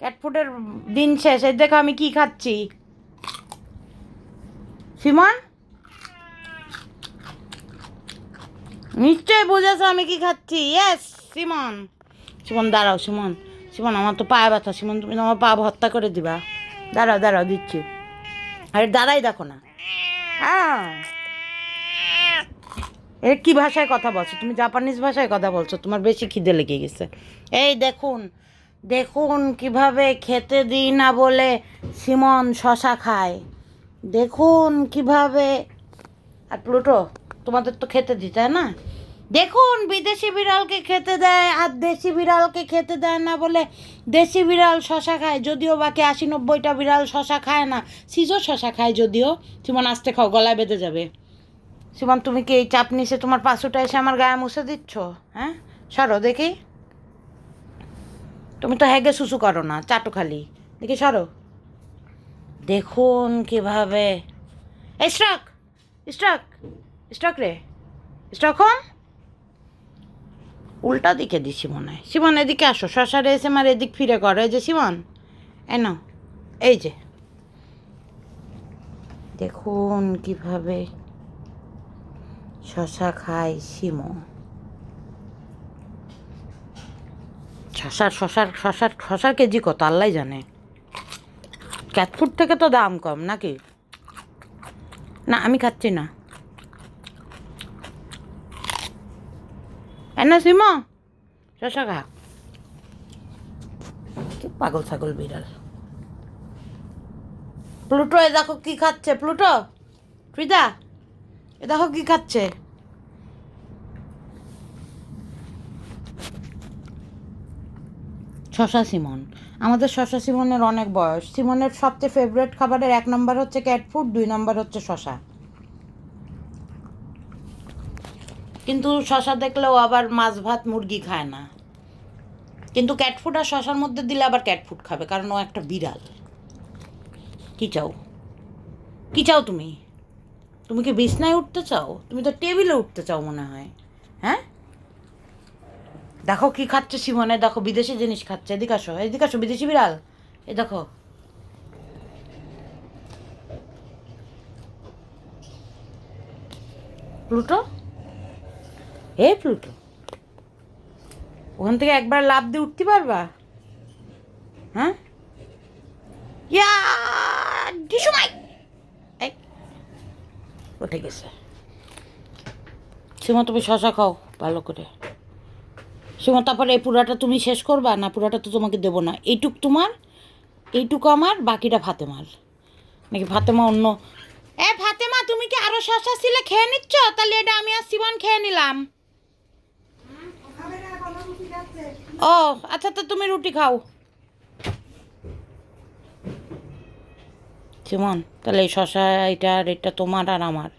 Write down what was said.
ক্যাটফুডের দিন শেষ। এই দেখো আমি কি খাচ্ছি। সিমন নিশ্চয়ই বুঝেছ আমি কি খাচ্ছি। ইয়েস সিমন সিমন দাঁড়াও সিমন সিমন আমার তো পায়ে ব্যথা। সিমন তুমি আমার পা ভর্তা করে দিবা। দাঁড়াও দাঁড়াও, দিচ্ছি। আরে, দাঁড়াই দেখো না। হ্যাঁ। এ কি ভাষায় কথা বলছো? তুমি জাপানিজ ভাষায় কথা বলছো। তোমার বেশি খিদে লেগে গেছে। এই দেখুন দেখুন কীভাবে খেতে দিই না বলে সিমন শশা খায়। দেখুন কীভাবে। আর প্লুটো, তোমাদের তো খেতে দিতে হয় না? দেখুন বিদেশি বিড়ালকে খেতে দেয় আর দেশি বিড়ালকে খেতে দেয় না বলে দেশি বিড়াল শশা খায়। যদিও বাকি আশি নব্বইটা বিড়াল শশা খায় না, সিজো শশা খায় যদিও। সিমন, আসতে খাও, গলায় বেঁধে যাবে। সিমন, তুমি কি এই চাপ নিচে তোমার পাশুটা এসে আমার গায়ে মুছে দিচ্ছ? হ্যাঁ? সরো দেখি। তুমি তো হ্যাগে শুশু করো না, চাটু খালি। দেখি সরো। দেখুন কীভাবে। এই স্টক স্টক স্টক রে। স্টক হোম উল্টা দিকে দি মনে হয় সিমন এদিকে আসো শশার এসে আমার এদিক ফিরে করো। এই যে সিমন এ নাও, এই যে। দেখুন কীভাবে শশা খায় সিমো শশার শশার শশার শশার কেজি কত? আল্লাহ জানে। ক্যাটফুড থেকে তো দাম কম নাকি? না, আমি খাচ্ছি না। এনা সিমো, শশা খা। পাগল ছাগল বিড়াল। প্লুটো, এ দেখো কি খাচ্ছে, প্লুটো। ফ্রিদা, এ দেখো কি খাচ্ছে। শশা সিমন। আমাদের শশা সিমনের অনেক বয়স। সিমনের সবচেয়ে ফেভারিট খাবারের এক নম্বর হচ্ছে ক্যাট ফুড দুই নম্বর হচ্ছে শশা। কিন্তু শশা দেখলেও আবার মাছ ভাত মুরগি খায় না। কিন্তু ক্যাট ফুড আর শশার মধ্যে দিলে আবার ক্যাট ফুড খাবে, কারণ ও একটা বিড়াল। কি চাও? কি চাও তুমি? তুমি কি বিছনায় উঠতে চাও? তুমি তো টেবিলে উঠতে চাও মনে হয় হ্যাঁ? দেখো কি খাচ্ছে সিমনে দেখো বিদেশি জিনিস খাচ্ছে। এদিকে আসো এদিকে আসো, বিদেশি বিড়াল। এই দেখো। প্লুটো? এ প্লুটো। ওখান থেকে একবার লাভ দিয়ে উঠতে পারবা? হ্যাঁ? ইয়া এই, উঠে গেছে। সীমা, তুমি শশা খাও ভালো করে। সীমা তারপরে এই পুরাটা তুমি শেষ করবা? না পুরাটা তো তোমাকে দেবো না। এইটুক তোমার এইটুকু আমার বাকিটা ফাতেমার। নাকি ফাতেমা অন্য? এ ফাতেমা তুমি কি আরও শশা ছিলে খেয়ে নিচ্ছ? তাহলে এটা আমি আর সিমন খেয়ে নিলাম। ও আচ্ছা তো তুমি রুটি খাও। সিমন তাহলে এই শশা এটা আর এটা তোমার আর আমার।